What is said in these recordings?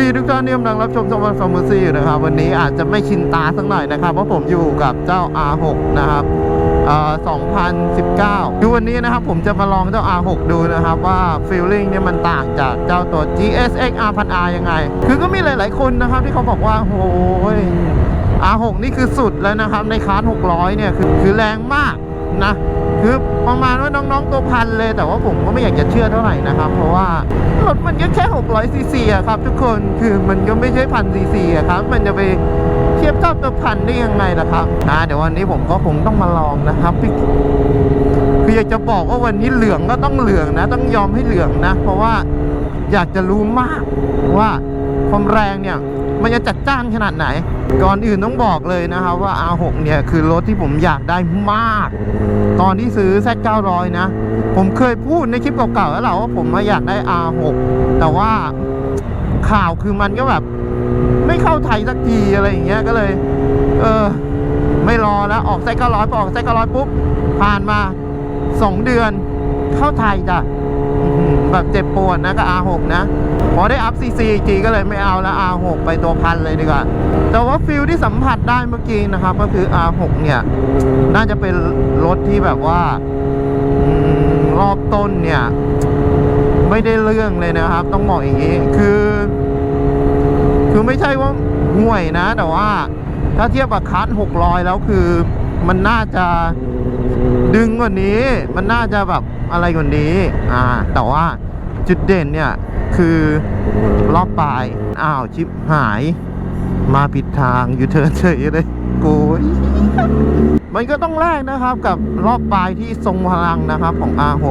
ดีทุกท่านที่กำลังรับชมสวันสดิ์มุทรซีอยู่นะครับ วันนี้อาจจะไม่ชินตาสักหน่อยนะครับ เพราะผมอยู่กับเจ้า R6 นะครับ2019คือวันนี้นะครับผมจะมาลองเจ้า R6 ดูนะครับว่าฟีลลิ่งเนี่ยมันต่างจากเจ้าตัว GSX R1000R ยังไง คือก็มีหลาย ๆ คนนะครับที่เขาบอกว่าโอ้ย R6 นี่คือสุดแล้วนะครับในคลาส600 เนี่ยคือคือแรงมากนะ คือประมาณว่าน้องๆตัวพันเลย แต่ว่าผมก็ไม่อยากจะเชื่อเท่าไหร่นะครับ เพราะว่ารถมันก็แค่600ซีซีอะครับทุกคนคือมันก็ไม่ใช่พันซีซีอะครับ มันจะไปเทียบเท่าตัวพันได้ยังไงล่ะครับอ่าเดี๋ยววันนี้ผมก็คงต้องมาลองนะครับพี่คืออยากจะบอกว่าวันนี้เหลืองก็ต้องเหลืองนะ ต้องยอมให้เหลืองนะ เพราะว่าอยากจะรู้มากว่าความแรงเนี่ย มันจะจัดจ้านขนาดไหน ก่อนอื่นต้องบอกเลยนะครับว่า R6 เนี่ยคือรถที่ผมอยากได้มาก ตอนที่ซื้อ Z900 นะ ผมเคยพูดในคลิปเก่าๆแล้วแหละว่าผมมาอยากได้ R6 แต่ว่าข่าวคือมันก็แบบ ไม่เข้าไทยสักทีอะไรอย่างเงี้ยก็เลย เออ ไม่รอแล้วออก Z900 พอออก Z900 ปุ๊บ ผ่านมา2เดือน เข้าไทยจ้ะแบบเจ็บปวดนะกับ R6 นะ พอได้อัพ CC อีกทีก็เลยไม่เอาแล้ว R6 ไปตัวพันเลยดีกว่า แต่ว่าฟิลที่สัมผัสได้เมื่อกี้นะครับ ก็คือ R6 เนี่ย น่าจะเป็นรถที่แบบว่าอรอบต้นเนี่ย ไม่ได้เรื่องเลยนะครับ ต้องบอกอย่างนี้ คือ คือไม่ใช่ว่าห่วยนะ แต่ว่าถ้าเทียบกับคัส600 แล้วคือมันน่าจะดึงกว่านี้ มันน่าจะแบบอะไรกว่านี้ อ่า แต่ว่าจุดเด่นเนี่ย คือรอบปลายอ้าวชิปหาย มาผิดทางยูเทิร์นเฉยเลยกูยมันก็ต้องแลกนะครับกับรอบปลายที่ทรงพลังนะครับของ R6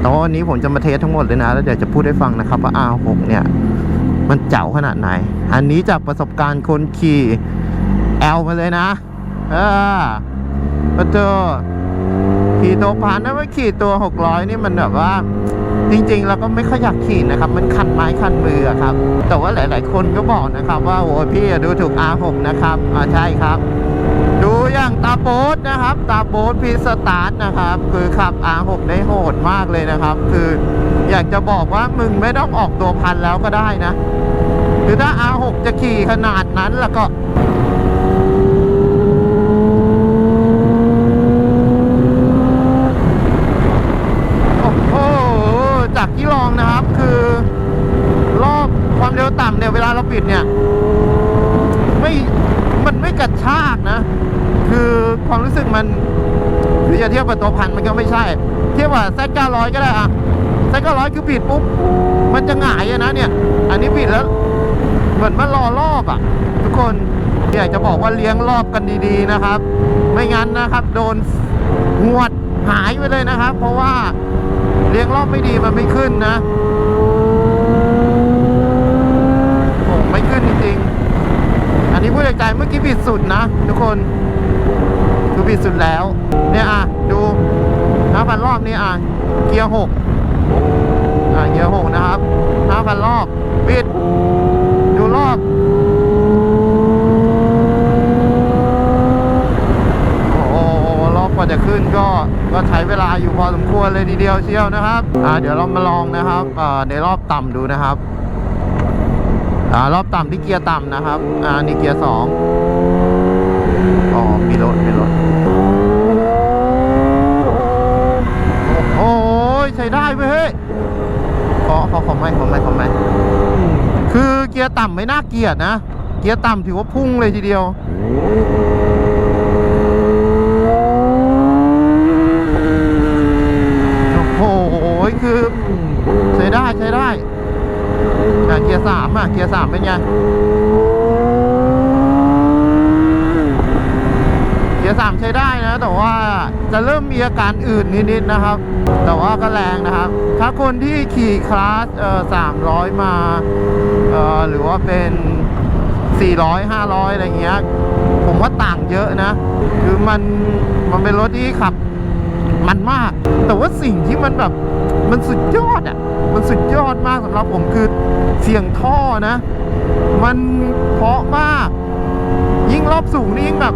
แต่วันนี้ผมจะมาเทสทั้งหมดเลยนะ แล้วเดี๋ยวจะพูดให้ฟังนะครับว่า R6 เนี่ย มันเจ๋าขนาดไหน อันนี้จากประสบการณ์คนขี่ L มาเลยนะ เออมาเจอขี่ตัวพันถ้าไม่ขี่ตัว 600 นี่มันแบบว่า จริงๆแล้วก็ไม่ค่อยอยากขี่นะครับ มันคันไม้คันมือครับ แต่ว่าหลาย ๆ คนก็บอกนะครับว่าโอ้ยพี่ดูถูก R6 นะครับอ่าใช่ครับ ดูอย่างตาโบ๊ทนะครับ ตาโบ๊ทพีสตาร์ทนะครับ คือขับ R6 ได้โหดมากเลยนะครับ คืออยากจะบอกว่ามึงไม่ต้องออกตัวพันแล้วก็ได้นะ คือถ้า R6 จะขี่ขนาดนั้นแล้วก็ โอ้โห จากที่ลองนะครับ คือ รอบความ เนี่ยเวลาเราปิดเนี่ย ไม่มันไม่กระชากนะ คือความรู้สึกมันคือจะเทียบกับตัวพันมันก็ไม่ใช่ เทียบกับแซดเก้าร้อยก็ได้อะแซดเก้าร้อยคือปิดปุ๊บมันจะหงายนะเนี่ย อันนี้ปิดแล้ว เหมือนมันรอรอบอะทุกคนอยากจะบอกว่าเลี้ยงรอบกันดีๆนะครับ ไม่งั้นนะครับ โดนหวดหายไปเลยนะครับ เพราะว่าเลี้ยงรอบไม่ดีมันไม่ขึ้นนะโอ้ไม่ขึ้นจริงๆ อั นี้พูดจากใจเมื่อกี้ผิดสุดนะ ทุกคนคือผิดสุดแล้ว เนี่ยอะ ดูห้าพันรอบนี่อะ เกียร์หกอะเกียร์หกนะครับห้าพันรอบปิด ดูรอบโอ้รอบกว่าจะขึ้นก็ก็ใช้เวลาอยู่พอสมควรเลยทีเดียวเชียวนะครับอ่าเดี๋ยวเรามาลองนะครับอ่าในรอบต่ำดูนะครับ อ่ารอบต่ำที่เกียร์ต่ำนะครับ อ่านี่เกียร์สองอ๋อมีรถมีรถโอ้โหใช้ได้เว้ยเฮ้ยขอขอขอไม่ขอไม่ขอไม่คือเกียร์ต่ำไม่น่าเกลียดนะ เกียร์ต่ำถือว่าพุ่งเลยทีเดียวโอ้โหคือใช้ได้ใช้ได้ อะเกียร์สามอะเกียร์สามเป็นไงเกียร์สามใช้ได้นะ แต่ว่าจะเริ่มมีอาการอื่นนิดๆนะครับ แต่ว่าก็แรงนะครับ ถ้าคนที่ขี่คลาสเอ่อสามร้อยมาเอ่อหรือว่าเป็นสี่ร้อยห้าร้อยอะไรเงี้ย ผมว่าต่างเยอะนะ คือมันมันเป็นรถที่ขับมันมาก แต่ว่าสิ่งที่มันแบบมันสุดยอดอะ มันสุดยอดมากสำหรับผมคือเสียงท่อนะ มันเพาะมาก ยิ่งรอบสูงนี่ยิ่งแบบ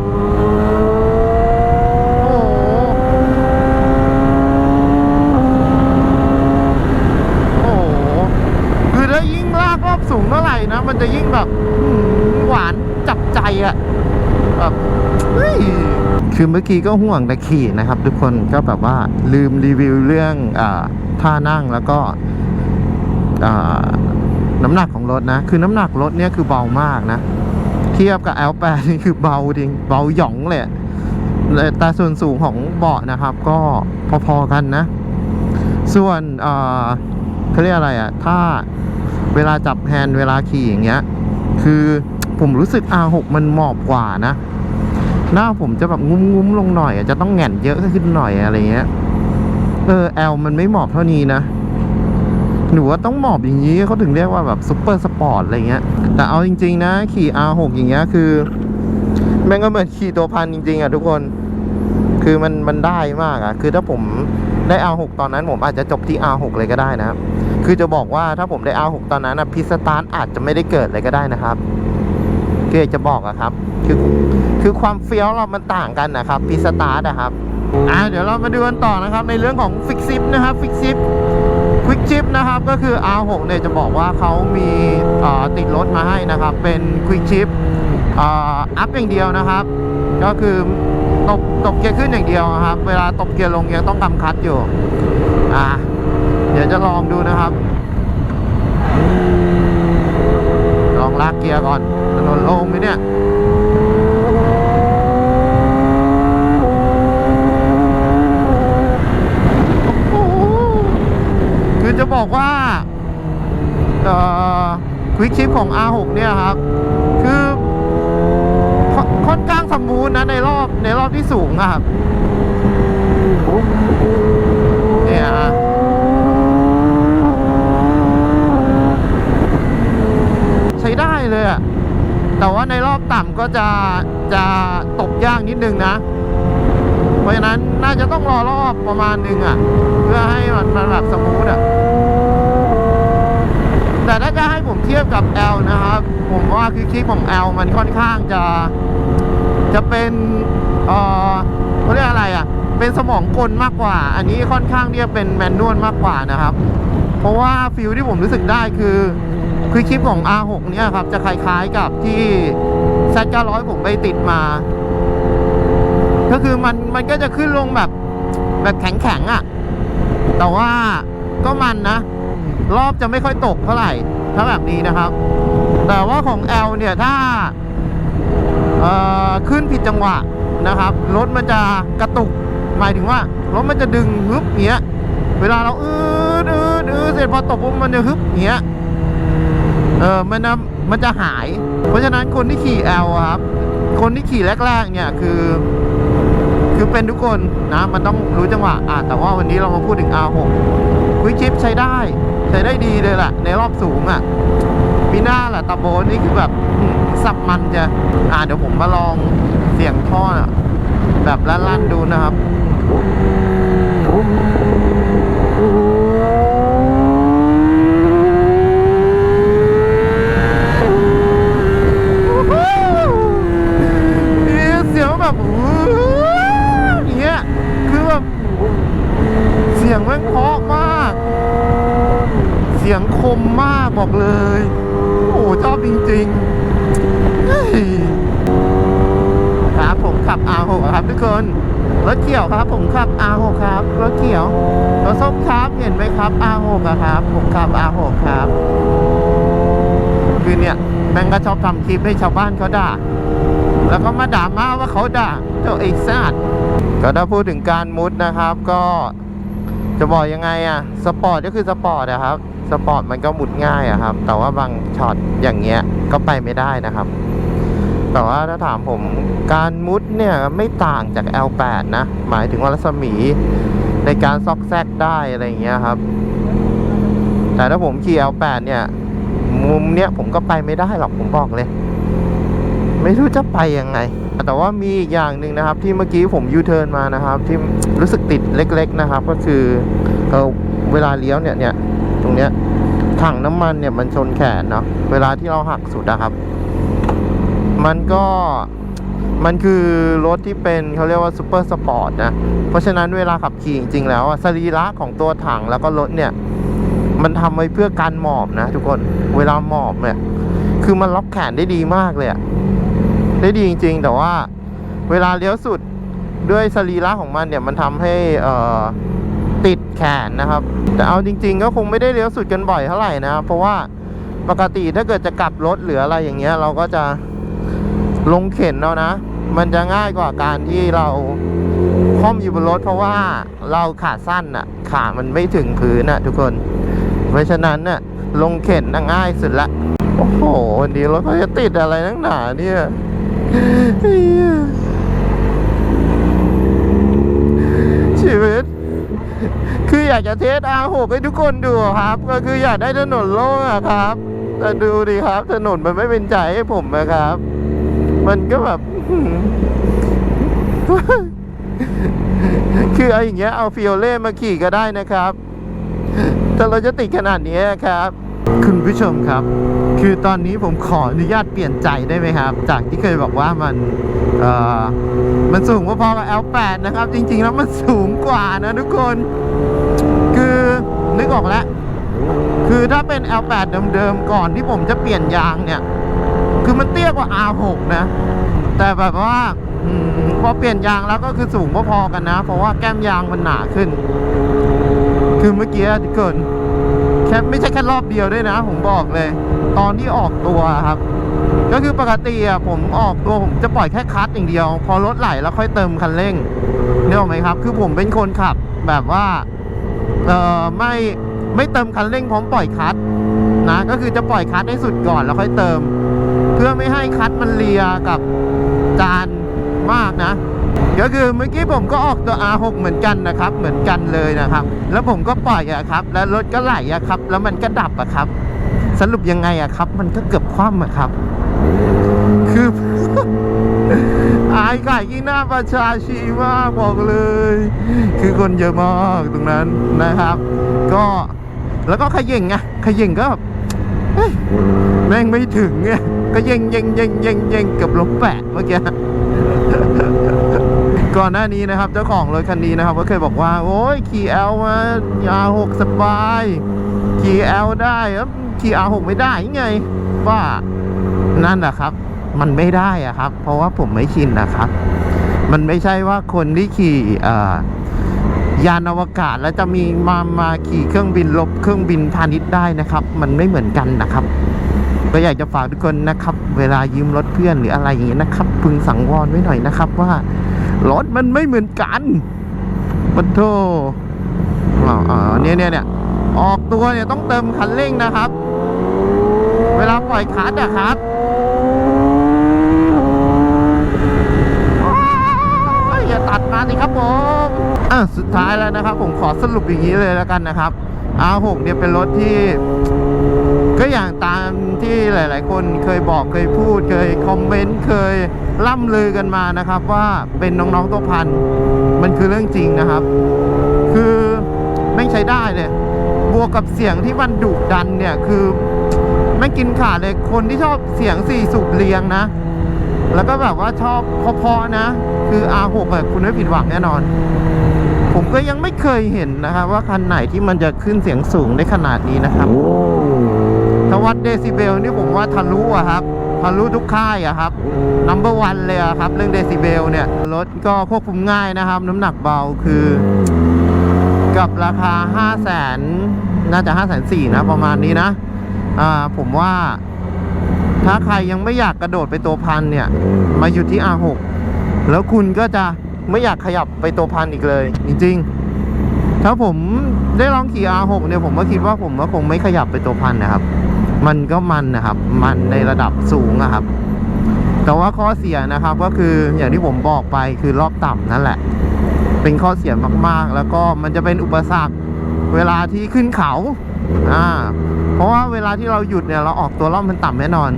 คือถ้ายิ่งลากรอบสูงเท่าไหร่นะ มันจะยิ่งแบบหวานจับใจอะแบบคือเมื่อกี้ก็ห่วงแต่ขี่นะครับ ทุกคนก็แบบว่าลืมรีวิวเรื่องอท่านั่งแล้วก็ น้ำหนักของรถนะ คือน้ำหนักรถเนี่ยคือเบามากนะ เทียบกับ L8 นี่คือเบาจริง เบาหย่องเลยแต่ส่วนสูงของเบาะนะครับ ก็พอๆกันนะ ส่วนเขาเรียกอะไรอะ่ะ ถ้าเวลาจับแฮนด์เวลาขี่อย่างเงี้ย คือผมรู้สึก R6 มันหมอบกว่านะ หน้าผมจะแบบงุ้มๆลงหน่อยจะต้องแหง่นเยอะขึ้นหน่อยอะไรเงี้ย เออ L มันไม่หมอบเท่านี้นะ หนูว่าต้องหมอบอย่างนี้เขาถึงเรียกว่าแบบซุปเปอร์สปอร์ตอะไรเงี้ย แต่เอาจริง ๆ นะขี่ R6 อย่างเงี้ยคือแม่งก็เหมือนขี่ตัวพันจริง ๆอะทุกคน คือมันมันได้มากอะ คือถ้าผมได้ R6 ตอนนั้นผมอาจจะจบที่ R6 เลยก็ได้นะครับ คือจะบอกว่าถ้าผมได้ R6 ตอนนั้นอะพิสตาร์ทอาจจะไม่ได้เกิดเลยก็ได้นะครับคืออยากจะบอกอะครับ คือคือความเฟี้ยวเรามันต่างกันนะครับพิสตาร์ทอะครับอ่าเดี๋ยวเรามาดูกันต่อนะครับ ในเรื่องของฟิกซิปนะครับฟิกซิป ควิกชิปนะครับก็คือ R6 เนี่ยจะบอกว่าเขามีติดรถมาให้นะครับ เป็นควิกชิปอัพอย่างเดียวนะครับ ก็คือตบตบเกียร์ขึ้นอย่างเดียวครับ เวลาตบเกียร์ลงยังต้องกำคัดอยู่อ่าเดี๋ยวจะลองดูนะครับ ลองลากเกียร์ก่อนถนนโล่งไหมเนี่ย โอ้โหคือ จะบอกว่าควิกชิปของ R6 เนี่ยครับ คือค่อนข้างสมบูรณ์นะในรอบในรอบที่สูงอะครับเนี่ยฮะใช้ได้เลยอะแต่ว่าในรอบต่ำก็จะจะตกยากนิดนึงนะ เพราะฉะนั้นน่าจะต้องรอรอบประมาณหนึงอะ เพื่อให้มันมันแบบสมูทอะ แต่ถ้าจะให้ผมเทียบกับ L นะครับ ผมว่าคือคลิปของ L มันค่อนข้างจะจะเป็นเอ่อเขาเรียกอะไรอะ เป็นสมองกลมากกว่า อันนี้ค่อนข้างที่จะเป็นแมนนวลมากกว่านะครับ เพราะว่าฟิลที่ผมรู้สึกได้คือคือคลิปของ R6 เนี่ยครับ จะคล้ายๆกับที่ Z900 ผมไปติดมา ก็คือมันมันก็จะขึ้นลงแบบแบบแข็งแข็งๆอะ่ะ แต่ว่าก็มันนะ รอบจะไม่ค่อยตกเท่าไหร่ถ้าแบบนี้นะครับ แต่ว่าของ L เนี่ยถ้าขึ้นผิดจังหวะนะครับรถมันจะกระตุกหมายถึงว่ารถมันจะดึงฮึบเงี้ยเวลาเราอืดอืดอืดเสร็จพอตกปุ๊บมันจะฮึบเงี้ยเออมันจะมันจะหาย เพราะฉะนั้นคนที่ขี่ L อะครับ คนที่ขี่แรกๆเนี่ยคือ คือเป็นทุกคนนะมันต้องรู้จังหวะอะแต่ว่าวันนี้เรามาพูดถึง R6 ควิชิปใช้ได้ ใช้ได้ดีเลยแหละในรอบสูงอะมีหน้าแหละตะโบนนี่คือแบบสับมันจะอะเดี๋ยวผมมาลองเสียงท่อนะแบบลั่นๆดูนะครับเสียงแบบนี้คือแบบเสียงแม่งเพราะมาก เสียงคมมากบอกเลย โอ้โหชอบจริงๆครับผมขับ R6 ครับทุกคน รถเขียวครับ ผมขับ R6 ครับ รถเขียวรถส้มครับเห็นไหมครับ R6 ครับ ผมขับ R6 ครับคือเนี่ยแมงก็ชอบทำคลิปให้ชาวบ้านเขาด่า แล้วก็มาด่ามาว่าเขาด่าเจ้าไอ้สัตว์ก็ถ้าพูดถึงการมุดนะครับก็ จะบอกยังไงอะสปอร์ตก็คือสปอร์ตนะครับ สปอร์ตมันก็มุดง่ายอะครับ แต่ว่าบางช็อตอย่างเงี้ยก็ไปไม่ได้นะครับ แต่ว่าถ้าถามผมการมุดเนี่ยไม่ต่างจาก L8 นะ หมายถึงว่ารัศมีในการซอกแซกได้อะไรอย่างเงี้ยครับ แต่ถ้าผมขี่ L8 เนี่ย มุมเนี้ยผมก็ไปไม่ได้หรอกผมบอกเลย ไม่รู้จะไปยังไง แต่ว่ามีอีกอย่างหนึ่งนะครับ ที่เมื่อกี้ผมยูเทิร์นมานะครับ ที่รู้สึกติดเล็ก ๆนะครับ ก็คือเออเวลาเลี้ยวเนี่ยเนี่ยตรงเนี้ยถังน้ำมันเนี่ยมันชนแขนเนาะเวลาที่เราหักสุดนะครับ มันก็มันคือรถที่เป็นเขาเรียกว่าซูเปอร์สปอร์ตนะเพราะฉะนั้นเวลาขับขี่จริง ๆ แล้วสรีระของตัวถังแล้วก็รถเนี่ย มันทำไว้เพื่อการหมอบนะ ทุกคนเวลาหมอบเนี่ย คือมันล็อกแขนได้ดีมากเลยอะ ได้ดีจริง ๆ แต่ว่าเวลาเลี้ยวสุดด้วยสรีระของมันเนี่ยมันทำให้ติดแขนนะครับ แต่เอาจริง ๆ ก็คงไม่ได้เลี้ยวสุดกันบ่อยเท่าไหร่นะเพราะว่าปกติถ้าเกิดจะกลับรถหรืออะไรอย่างเงี้ย เราก็จะลงเข็นเอานะ มันจะง่ายกว่าการที่เราค่อมอยู่บนรถ เพราะว่าเราขาสั้นอะขามันไม่ถึงพื้นอะทุกคน เพราะฉะนั้นน่ะลงเข็นน่ะง่ายสุดละ โอ้โหวันนี้รถเขาจะติดอะไรนักหนาเนี่ย ชีวิต คืออยากจะเทส R6 ให้ทุกคนดูครับ ก็คืออยากได้ถนนโล่งอะครับ แต่ดูดิครับ ถนนมันไม่เป็นใจให้ผมนะครับ มันก็แบบ คือเอาอย่างเงี้ยเอาฟิโอเล่มาขี่ก็ได้นะครับ แต่เราจะติดขนาดนี้ครับ คุณผู้ชมครับ คือตอนนี้ผมขออนุญาตเปลี่ยนใจได้ไหมครับ จากที่เคยบอกว่ามันเอ่อมันสูงพอๆกับ L8 นะครับ จริง ๆ แล้วมันสูงกว่านะทุกคน คือนึกออกแล้ว คือถ้าเป็น L8 เดิมๆ ก่อนที่ผมจะเปลี่ยนยางเนี่ย คือมันเตี้ยกว่า R6 นะ แต่แบบว่าอพอเปลี่ยนยางแล้วก็คือสูงพอๆกันนะ เพราะว่าแก้มยางมันหนาขึ้น คือเมื่อกี้เกินแค่ไม่ใช่แค่รอบเดียวด้วยนะ ผมบอกเลย ตอนที่ออกตัวครับ ก็คือปกติอะผมออกตัวผมจะปล่อยแค่คลัตช์อย่างเดียว พอรถไหลแล้วค่อยเติมคันเร่งเนี่ยหรอไหมครับ คือผมเป็นคนขับแบบว่าเออไม่ไม่เติมคันเร่งพร้อมปล่อยคลัตช์นะ ก็คือจะปล่อยคลัตช์ให้สุดก่อนแล้วค่อยเติม เพื่อไม่ให้คลัตช์มันเลียกับจานมากนะก็คือเมื่อกี้ผมก็ออกตัว R6 เหมือนกันนะครับ เหมือนกันเลยนะครับ แล้วผมก็ปล่อยอะครับ แล้วรถก็ไหลอะครับ แล้วมันก็ดับอะครับ สรุปยังไงอะครับ มันก็เกือบคว่ำอะครับ คือ อายไก่ยิ่หน้าประชาชีมากบอกเลย คือคนเยอะมากตรงนั้นนะครับ ก็แล้วก็ขย่งไงขย่งก็แบบแม่งไม่ถึงไงก็เย่งเย่งเย่งเย่งเย่งเกือบล้มแปะเมื่อกี้ก่อนหน้านี้นะครับ เจ้าของรถคันนี้นะครับ ก็เคยบอกว่า โอ้ยขี่แอลมายาหกสบายขี่แอลได้ แล้วขี่อาหกไม่ได้ยังไง ว่านั่นแหละครับ มันไม่ได้อะครับ เพราะว่าผมไม่ชินนะครับ มันไม่ใช่ว่าคนที่ขี่ยานอวกาศแล้วจะมีมามาขี่เครื่องบินลบเครื่องบินพาณิชย์ได้นะครับ มันไม่เหมือนกันนะครับก็อยากจะฝากทุกคนนะครับ เวลายืมรถเพื่อนหรืออะไรอย่างนี้นะครับ พึงสังวรไว้หน่อยนะครับ ว่ารถมันไม่เหมือนกันปะโทอ๋ออ๋อเนี่ยเนี่ยเนี่ย ออกตัวเนี่ยต้องเติมคันเร่งนะครับ เวลาปล่อยคลัตช์อะครับโอ้ยอย่าตัดมาสิครับผมอะสุดท้ายแล้วนะครับ ผมขอสรุปอย่างนี้เลยแล้วกันนะครับ R6 เนี่ยเป็นรถที่ ก็อย่างตามที่หลาย ๆ คนเคยบอกเคยพูด เคยคอมเมนต์เคยล่ำลือกันมานะครับ ว่าเป็นน้อง ๆ ตัวพัน มันคือเรื่องจริงนะครับ คือไม่ใช้ได้เลย บวกกับเสียงที่มันดุดันเนี่ยคือไม่กินขาดเลยคนที่ชอบเสียงสี่สูบเรียงนะ แล้วก็แบบว่าชอบพอๆนะ คือ R6 แบบคุณไม่ผิดหวังแน่นอน ผมก็ยังไม่เคยเห็นนะครับ ว่าคันไหนที่มันจะขึ้นเสียงสูงได้ขนาดนี้นะครับถ้าวัดเดซิเบลนี่ผมว่าทะลุอะครับทะลุทุกค่ายอะครับนัมเบอร์วันเลยอะครับ เรื่องเดซิเบลเนี่ยรถก็ควบคุมง่ายนะครับ น้ำหนักเบาคือ กับราคา 5 0 0แส น่าจะ5 4 0 0 0นะประมาณนี้นะ อ่าผมว่าถ้าใครยังไม่อยากกระโดดไปตัวพันเนี่ย มาอยู่ที่ R6 แล้วคุณก็จะไม่อยากขยับไปตัวพันอีกเลย จริงๆ ถ้าผมได้ลองขี่ R6 เนี่ยผมก็คิดว่าผมก็คงไม่ขยับไปตัวพันนะครับ มันก็มันนะครับ มันในระดับสูงอะครับ แต่ว่าข้อเสียนะครับก็คืออย่างที่ผมบอกไปคือรอบต่ำนั่นแหละ เป็นข้อเสียมากๆ แล้วก็มันจะเป็นอุปสรรค เวลาที่ขึ้นเขาอ่าเพราะว่าเวลาที่เราหยุดเนี่ยเราออกตัวรอบมันต่ำแน่นอน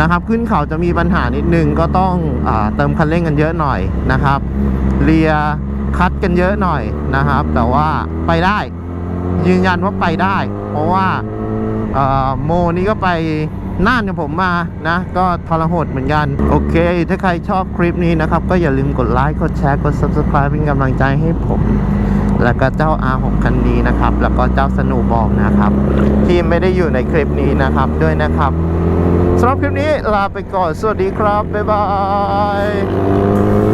นะครับ ขึ้นเขาจะมีปัญหานิดนึงก็ต้องอเติมคันเร่งกันเยอะหน่อยนะครับเลียคัดกันเยอะหน่อยนะครับ แต่ว่าไปได้ยืนยันว่าไปได้ เพราะว่าโมนี่ก็ไปน่านกับผมมานะ ก็ทรหดเหมือนกัน โอเค ถ้าใครชอบคลิปนี้นะครับ ก็อย่าลืมกดไลค์กดแชร์กด subscribe เป็นกำลังใจให้ผม แล้วก็เจ้า R6 คันนี้นะครับ แล้วก็เจ้าสนูบอลนะครับ ที่ไม่ได้อยู่ในคลิปนี้นะครับด้วยนะครับสำหรับคลิปนี้ลาไปก่อน สวัสดีครับ บ๊ายบาย